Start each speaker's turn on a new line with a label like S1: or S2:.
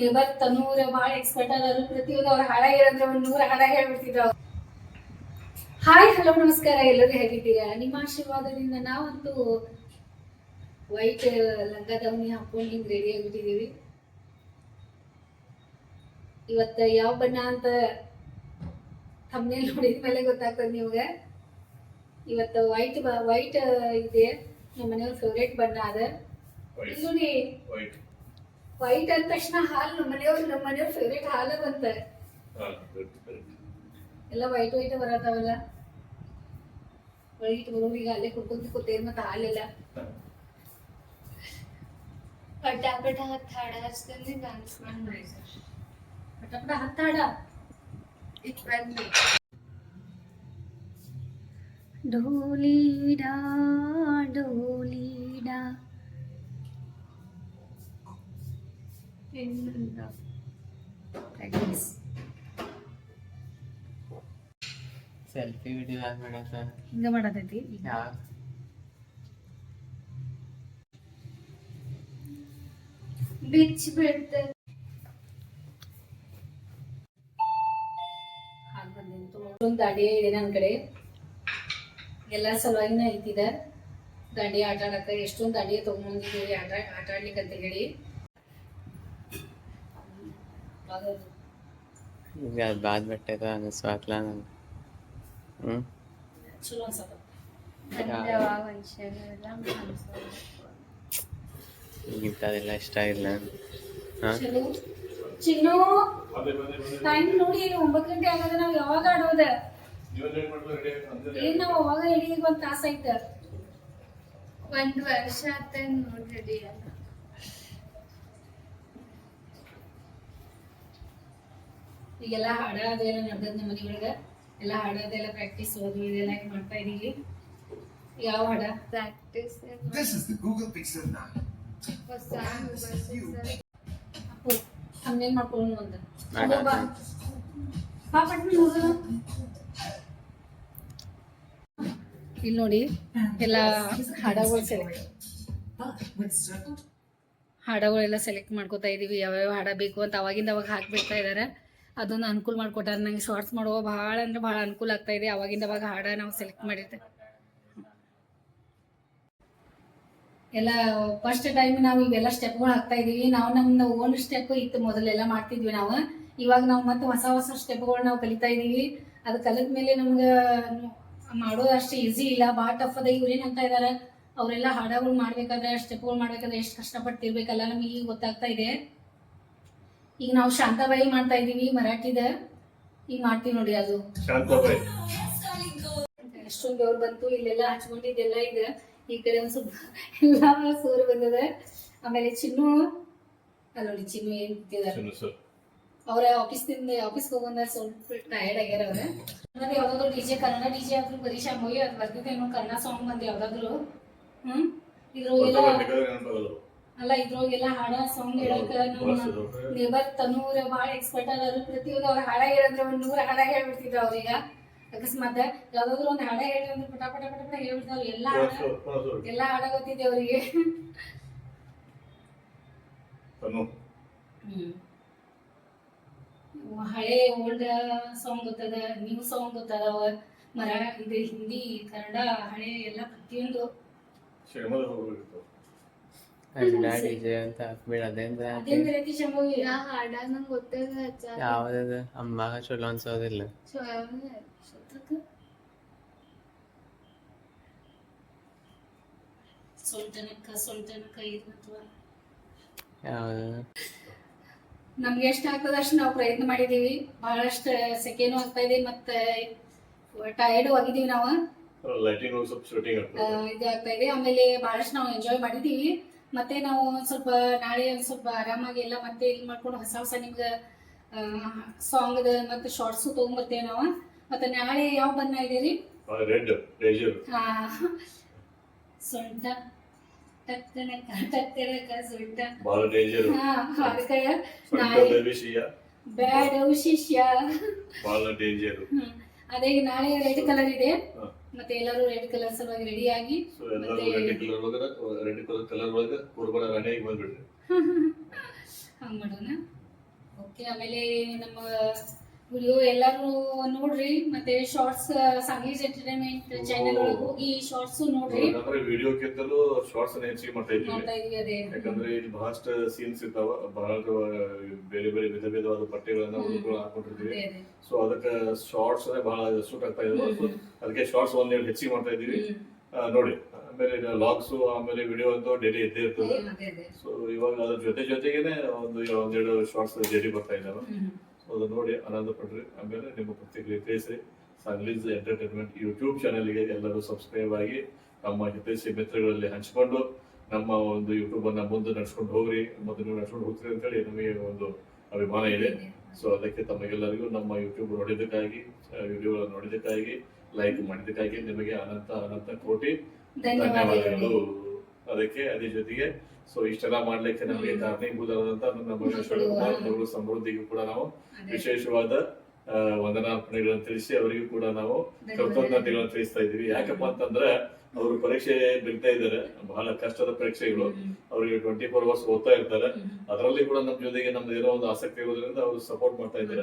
S1: Never ತನ್ನೂರ ಭಾಳ expert ಅದಾರು ಪ್ರತಿಯೊಂದು ಅವ್ರ ಹಾಡ ಹೇಳಂದ್ರೆ ಒಂದ್ ನೂರ ಹಾಡ ಹೇಳ್ಬಿಡ್ತಿದ್ರು ಅವ್ರು. ಹಾಯ್ ಹಲೋ ನಮಸ್ಕಾರ ಎಲ್ಲರೂ ಹೇಗಿದ್ದೀರಾ? ನಿಮ್ಮ ಆಶೀರ್ವಾದದಿಂದ ನಾವಂತೂ ವೈಟ್ ಲಂಗ ದಾವಣಿ ಹಾಕೊಂಡು ಹಿಂಗ್ ರೆಡಿ ಆಗ್ಬಿಟ್ಟಿದೀವಿ ಇವತ್ತು ಯಾವ ಬಣ್ಣ ಅಂತ ಥಂಬ್ನೇಲ್ ನೋಡಿದ ಮೇಲೆ ಗೊತ್ತಾಗ್ತದೆ ನಿಮ್ಗೆ. ಇವತ್ತು ವೈಟ್ ವೈಟ್ ಇದೆ. ನಮ್ಮ ಮನೆಯವ್ರ ಫೇವ್ರೇಟ್ ಬಣ್ಣ ಅದ.
S2: ವೈಟ್
S1: ವೈಟ್ ಅಂದ ತಕ್ಷಣ ಹಾಲು ನಮ್ಮ ಮನೆಯವ್ರು ನಮ್ಮ ಮನೆಯವ್ರ ಫೇವ್ರೇಟ್ ಹಾಲು ಬಂತ ಎಲ್ಲ ವೈಟ್ ವೈಟ್ ಬರತ್ತಾವಲ್ಲ ಒಳಗಿಟ್ಟು ಬರೋರು ಈಗ ಅಲ್ಲೇ ಕುತ್ಕೊಂತ ಕೂತೇನ್ ಮತ್ತೆ ಹಾಲೆಲ್ಲ
S3: ಪಟಾಪಟ ಹತ್ತು ಹಾಡು ಹಚ್ಕೊಂಡು ಡಾನ್ಸ್ ಮಾಡಿ
S1: ಪಟ ಪಟ ಹತ್ತಾಡ
S3: ಇಪ್ಪತ್ತು
S1: ಡೋಲಿಡಾ ಡೋಲಿಡಾ
S3: ಇನ್ನೊಂದು
S1: ಪ್ರಾಕ್ಟೀಸ್
S4: ಸೆಲ್ಫಿ ವಿಡಿಯೋ
S1: ಹಿಂಗ ಮಾಡತೈತಿ
S4: ಯಾ?
S3: ಬಿಚ್
S1: ಬಂದಿತ್ತು ಒಂದು ದಾಂಡಿಯ ಇದೆ ನನ್ನ ಕಡೆ. ಎಲ್ಲ ಸಲುವಾಗಿನ ಐತಿದ ದಾಂಡಿ ಆಟ ಆಡಕ್ಕ ಎಷ್ಟೊಂದು ದಾಂಡಿಯ ತಗೊಂಡ್ಬಂದಿದ್ದೀವಿ ಆಟ ಆಟ ಆಡ್ಲಿಕ್ಕೆ ಅಂತ ಹೇಳಿ.
S4: ಈಗ ಅದು ಬಾದ್ ಬಿಟ್ಟೈತ ಅನಿಸ್ವಾತ್ಲ ನಂಗೆ ಹ್ಞೂ
S1: ಚಲೋ ಅನ್ಸತ್ತ.
S4: ಈಗ ಇಷ್ಟ ಇಲ್ಲ ಹಾಂ?
S1: ಚಿನ್ನು ಟೈಮ್ ನೋಡಿ ಒಂಬತ್ತು ಗಂಟೆ ಆಗದ ನಾವು ಯಾವಾಗ ಆಡೋದ? ಏನ್ ನಾವು ಅವಾಗ ಹಿಡಿಯ ಒಂದು ತಾಸು ಆಯ್ತು?
S3: ಒಂದು ವರ್ಷ ಆತ ನೋಡ್ರಿ
S1: ಈಗೆಲ್ಲ ಹಾಡ ಅದೆಲ್ಲ ನಡೆದದ ನಮ್ಮ ಮನೆಯೊಳಗೆ? ಎಲ್ಲ ಹಾಡೋದೆಲ್ಲ ಪ್ರಾಕ್ಟೀಸ್ ಓದು ಇದೆಲ್ಲ ಹಿಂಗ್ ಮಾಡ್ತಾ ಇದೀವಿ ಯಾವ ಹಾಡ?
S3: Practice
S5: This is the Google Pixel 9.
S3: First mobile
S1: Appu ಹಂಗೇನ್ ಮಾಡ್ಕೊಂಡು ಒಂದು
S4: ಮಾಡ.
S1: ಬಾ ಬಾ ಪಟ್ನ ನೋಡೋಣ ಇಲ್ಲಿ ನೋಡಿ ಎಲ್ಲ ಹಾಡಗಳು ಸೆಲೆಕ್ಟ್ ಹಾಡಗಳೆಲ್ಲ ಸೆಲೆಕ್ಟ್ ಮಾಡ್ಕೋತಾ ಇದೀವಿ. ಯಾವ್ಯಾವ ಹಾಡ ಬೇಕು ಅಂತ ಅವಾಗಿಂದ ಅವಾಗ ಹಾಕ್ಬಿಡ್ತಾ ಇದಾರೆ. ಅದೊಂದು ಅನುಕೂಲ ಮಾಡ್ಕೊಟ್ಟಾರ. ನಂಗೆ ಶಾರ್ಟ್ಸ್ ಮಾಡುವ ಭಾಳ ಅಂದ್ರೆ ಭಾಳ ಅನುಕೂಲ ಆಗ್ತಾ ಇದೆ. ಅವಾಗಿಂದ ಅವಾಗ ಹಾಡ ನಾವು ಸೆಲೆಕ್ಟ್ ಮಾಡಿರ್ತೇವೆ ಎಲ್ಲ ಫಸ್ಟ್ ಟೈಮ್ ನಾವು ಇವೆಲ್ಲ ಸ್ಟೆಪ್ಗಳು ಹಾಕ್ತಾ ಇದೀವಿ ನಾವು ನಮ್ಮ ಓನ್ ಸ್ಟೆಪ್ ಇತ್ತು ಮೊದಲೆಲ್ಲ ಮಾಡ್ತಿದ್ವಿ ನಾವು. ಇವಾಗ ನಾವು ಮತ್ತೆ ಹೊಸ ಹೊಸ ಸ್ಟೆಪ್ಗಳು ನಾವು ಕಲಿತಾ ಇದೀವಿ ಅದು ಕಲಿತ ಮೇಲೆ ನಮ್ಗೆ ಮಾಡೋದು ಅಷ್ಟು ಈಸಿ ಇಲ್ಲ. ಭಾಳ ಟಫ್ ಅದ. ಇವ್ರು ಅಂತ ಇದಾರೆ? ಅವರೆಲ್ಲ ಹಾಡಗಳು ಮಾಡ್ಬೇಕಾದ್ರೆ ಸ್ಟೆಪ್ಗಳು ಮಾಡ್ಬೇಕಾದ್ರೆ ಎಷ್ಟು ಕಷ್ಟಪಟ್ಟಿರ್ಬೇಕಲ್ಲ ನಮಗೆ ಈಗ ಗೊತ್ತಾಗ್ತಾ ಇದೆ. ಈಗ ನಾವು ಶಾಂತಾಬಾಯಿ ಮಾಡ್ತಾ ಇದೀವಿ ಮರಾಠಿದ. ಈಗ ಮಾಡ್ತೀವಿ ನೋಡಿ ಅದು.
S2: ಶಾಂತಾಬಾಯಿ.
S1: ಅವ್ರು ಬೆವ್ರು ಬಂತು ಇಲ್ಲೆಲ್ಲ ಹಚ್ಕೊಂಡಿದ್ದೆಲ್ಲ ಈಗ. ಈ ಕಡೆ ಒಂದ್ ಸ್ವಲ್ಪ ಎಲ್ಲ ಸೋರು ಬಂದದ. ಆಮೇಲೆ ಚಿನ್ನು. ಅಲ್ಲ ನೋಡಿ ಚಿನ್ನು ಏನ್ ಅವ್ರ ಆಫೀಸ್ ಆಫೀಸ್ ಹೋಗೋದ ಸ್ವಲ್ಪ ಟಯರ್ಡ್ ಆಗ್ಯಾರ ಅವ್ರ. ಮತ್ತೆ ಯಾವ್ದಾದ್ರು ಡಿಜೆ ಕನ್ನಡ ಡಿಜೆ ಆದ್ರೂ ಬರೀ ಶಾಮೋಗಿ ಅದ್ ಬರ್ತಿದ್ದೇನು ಕನ್ನಡ ಸಾಂಗ್ ಬಂದ್ ಯಾವ್ದಾದ್ರು. ಹ್ಮ್? ಇದ್ರೊಳಗೆಲ್ಲ ಅಲ್ಲ ಇದ್ರೊಳಗೆಲ್ಲ ಹಾಡ ಸಾಂಗ್ ಹೇಳಕ ನೇಬರ್ ತನೂರ ಭಾಳ ಎಕ್ಸ್ಪರ್ಟ್ ಅದಾರು ಪ್ರತಿಯೊಂದು ಅವ್ರ ಹಾಡ ಹೇಳಂದ್ರೆ ಒಂದ್ ನೂರ ಹಾಡ ಹೇಳ್ಬಿಡ್ತಿದ್ರು ಅವ್ರೀಗ ಅಕಸ್ಮಾತ್ ಯಾವ್ದಾದ್ರು ಒಂದ್ ಹಾಡ ಹೇಳಿ ಅಂದ್ರೆ ಪಟ ಪಟ ಪಟ ಪಟ ಹೇಳ್ಬಿಡ್ತಾವ್ರು. ಎಲ್ಲ ಹಾಡ ಎಲ್ಲ ಹಾಡ ಗೊತ್ತಿದೆ ಅವರಿಗೆ. ಹಳೆ ಓಲ್ಡ್ ಸಾಂಗ್ ಗೊತ್ತದ ನ್ಯೂ ಸಾಂಗ್ ಗೊತ್ತದವ ಮರಾ ಇದು ಹಿಂದಿ ಕನ್ನಡ ಹಳೆ ಎಲ್ಲ ಪ್ರತಿಯೊಂದು.
S4: ಡ್ಯಾಡಿ ಅಂತ ಹಾಕ್ಬಿಡ ಅದೇಂದ್ರ
S1: ಅದೇನ್ ರೀತಿ ಶಂಭವಿ
S3: ನಾ ಹಾಡ ನಂಗೆ ಗೊತ್ತದ ಹಚ್ಚ
S4: ಯಾವ್ದದ? ಅಮ್ಮಾಗ ಚಲೋ ಅನ್ಸೋದಿಲ್ಲ.
S1: ಸೊಲ್ಟನಕ್ಕ ಸೊಲ್ಟನಕ್ಕ ಇರುತ್ತವ
S4: ಯಾವ್ದು?
S1: ನಮ್ಗೆ ಎಷ್ಟು ಆಗ್ತದ ಅಷ್ಟು ನಾವು ಪ್ರಯತ್ನ ಮಾಡಿದೀವಿ. ಬಹಳಷ್ಟು ಸೆಕೆನು ಆಗ್ತಾ ಇದೆ ಮತ್ತೆ ಟೈರ್ಡ್ ಆಗಿದೀವಿ ನಾವು.
S2: ಲೈಟಿಂಗ್ ಸ್ವಲ್ಪ ಶೂಟಿಂಗ್
S1: ಆಗ್ತಾ ಇದೆ. ಆಮೇಲೆ ಬಹಳಷ್ಟು ನಾವು ಎಂಜಾಯ್ ಮಾಡಿದೀವಿ. ಮತ್ತೆ ನಾವು ಒಂದ್ ಸ್ವಲ್ಪ ನಾಳೆ ಒಂದ್ ಸ್ವಲ್ಪ ಆರಾಮಾಗಿ ಎಲ್ಲ ಮತ್ತೆ ಇಲ್ಲಿ ಮಾಡ್ಕೊಂಡು ಹೊಸ ಹೊಸ ನಿಮ್ಗ ಸಾಂಗ್ ಮತ್ತೆ ಶಾರ್ಟ್ಸು ತಗೊಂಡ್ಬರ್ತೇವೆ ನಾವು. ಮತ್ತೆ ನಾಳೆ ಯಾವ ಬಣ್ಣ ಇದೀರಿ ರೀ
S2: ರೆಡ್ ಡೇಂಜರ್
S1: ಆ, ಸೊಂಟ. ಟಕ್ಕನಕ ಟಕ್ಕನಕ ಸೊಂಟ.
S2: ಬಹಳ ಡೇಂಜರ್
S1: ಹಾ ಅದಕ್ಕೆ
S2: ಸ್ವಂತ
S1: ನಾಳೆ
S2: ವಿಷಯ
S1: ಬ್ಯಾಡ್
S2: ಡೇಂಜರ್.
S1: ಅದೇ ನಾಳೆ ರೆಡ್ ಕಲರ್ ಇದೆ. ಮತ್ತೆ ಎಲ್ಲರೂ ರೆಡ್ ಕಲರ್ ಸಲುವಾಗಿ ರೆಡಿ ಆಗಿ
S2: ಸೊ ಎಲ್ಲರೂ ರೆಡ್ ಕಲರ್ ಒಳಗ ರೆಡ್ ಕಲರ್ ಕಲರ್ ಒಳಗ ಕುರ್ಬಾನ ರಾಣಿಯಾಗಿ ಬಂದ್ಬಿಡ್ರಿ
S1: ಹಂಗ್ ಮಾಡೋಣ. ಓಕೆ ಆಮೇಲೆ ನಮ್ಮ ವಿಡಿಯೋ ಎಲ್ಲರೂ ನೋಡ್ರಿ ಮತ್ತೆ ಶಾರ್ಟ್ಸ್ ಸಂಗೀತ ಎಂಟರ್ಟೈನ್ಮೆಂಟ್ ಚಾನೆಲ್ ಒಳಗೆ ಹೋಗಿ ಶಾರ್ಟ್ಸ್ ನೋಡ್ರಿ.
S2: ವಿಡಿಯೋ ಕಿಂತಲೂ ಶಾರ್ಟ್ಸ್ ಹೆಚ್ಚಿಗೆ ಮಾಡ್ತಾ ಇದ್ದೀವಿ. ಯಾಕಂದ್ರೆ ಇಲ್ಲಿ ಬಹಳಷ್ಟು ಸೀನ್ಸ್ ಇರ್ತಾವ ಬಹಳ ಬೇರೆ ಬೇರೆ ವಿಧ ವಿಧವಾದ ಬಟ್ಟೆಗಳನ್ನ ಹಾಕೊಂಡಿರ್ತೀವಿ. ಸೊ ಅದಕ್ಕೆ ಶಾರ್ಟ್ಸ್ ಬಹಳ ಸೂಟ್ ಆಗ್ತಾ ಇದೆ. ಅದಕ್ಕೆ ಶಾರ್ಟ್ಸ್ ಒಂದೆರಡು ಹೆಚ್ಚಿಗೆ ಮಾಡ್ತಾ ಇದೀವಿ ನೋಡಿ ಆಮೇಲೆ ಲಾಗ್ಸ್ ಆಮೇಲೆ ವಿಡಿಯೋ ಅಂತೂ ಡೈಲಿ ಇದ್ದೇ ಇರ್ತದೆ. ಸೊ ಇವಾಗ ಅದ್ರ ಜೊತೆ ಜೊತೆಗೇನೆ ಒಂದು ಒಂದೆರಡು ಶಾರ್ಟ್ಸ್ ಡೈಲಿ ಬರ್ತಾ ಇದ್ದಾವೆ. ಅದನ್ನ ನೋಡಿ ಆನಂದ ಪಡ್ರಿ. ಆಮೇಲೆ ನಿಮ್ಮ ಪ್ರತಿಕ್ರಿಯೆ ತಿಳಿಸಿ. ಸಾಂಗ್ಲೀಸ್ ಎಂಟರ್ಟೈನ್ಮೆಂಟ್ ಯೂಟ್ಯೂಬ್ ಚಾನೆಲ್ಗೆ ಎಲ್ಲರೂ ಸಬ್ಸ್ಕ್ರೈಬ್ ಆಗಿ ನಮ್ಮ ಹಿತೈಷಿ ಮಿತ್ರಗಳಲ್ಲಿ ಹಂಚಿಕೊಂಡು ನಮ್ಮ ಒಂದು ಯೂಟ್ಯೂಬ್ ಅನ್ನ ಮುಂದೆ ನಡ್ಸ್ಕೊಂಡು ಹೋಗ್ರಿ. ಮತ್ತು ನೀವು ನಡ್ಸ್ಕೊಂಡು ಹೋಗ್ತೀರಿ ಅಂತೇಳಿ ನಮಗೆ ಒಂದು ಅಭಿಮಾನ ಇದೆ. ಸೊ ಅದಕ್ಕೆ ತಮಗೆಲ್ಲರಿಗೂ ನಮ್ಮ ಯೂಟ್ಯೂಬ್ ನೋಡಿದ್ದಕ್ಕಾಗಿ ವಿಡಿಯೋ ನೋಡಿದ್ದಕ್ಕಾಗಿ ಲೈಕ್ ಮಾಡಿದ್ದಕ್ಕಾಗಿ ನಿಮಗೆ ಅನಂತ ಅನಂತ ಕೋಟಿ
S1: ಧನ್ಯವಾದಗಳು.
S2: ಅದಕ್ಕೆ ಅದೇ ಜೊತೆಗೆ ಸೊ ಇಷ್ಟೆಲ್ಲ ಮಾಡ್ಲಿಕ್ಕೆ ನಮಗೆ ಕಾರಣೀಭೂತರಾದಂತ ನಮ್ಮ
S1: ಕುಮಾರ್
S2: ಮಗಳು ಸಮೃದ್ಧಿಗೂ ಕೂಡ ನಾವು. ವಿಶೇಷವಾದ ವಂದನಾರ್ಪಣೆಗಳನ್ನು ತಿಳಿಸಿ ಅವರಿಗೂ ಕೂಡ ನಾವು ಕೃತಜ್ಞತೆಗಳನ್ನು ತಿಳಿಸ್ತಾ ಇದೀವಿ ಯಾಕಪ್ಪ ಅಂತಂದ್ರೆ ಅವರು ಪರೀಕ್ಷೆ ಬಿಡ್ತಾ ಇದ್ದಾರೆ. ಬಹಳ ಕಷ್ಟದ ಪರೀಕ್ಷೆಗಳು. ಅವರಿಗೆ ಟ್ವೆಂಟಿ ಫೋರ್ ಅವರ್ಸ್ ಓದ್ತಾ ಇರ್ತಾರೆ. ಅದರಲ್ಲಿ ಕೂಡ ನಮ್ಮ ಜೊತೆಗೆ ನಮ್ದು ಏನೋ ಒಂದು ಆಸಕ್ತಿ ಇರೋದ್ರಿಂದ ಅವರು ಸಪೋರ್ಟ್ ಮಾಡ್ತಾ ಇದ್ದಾರೆ.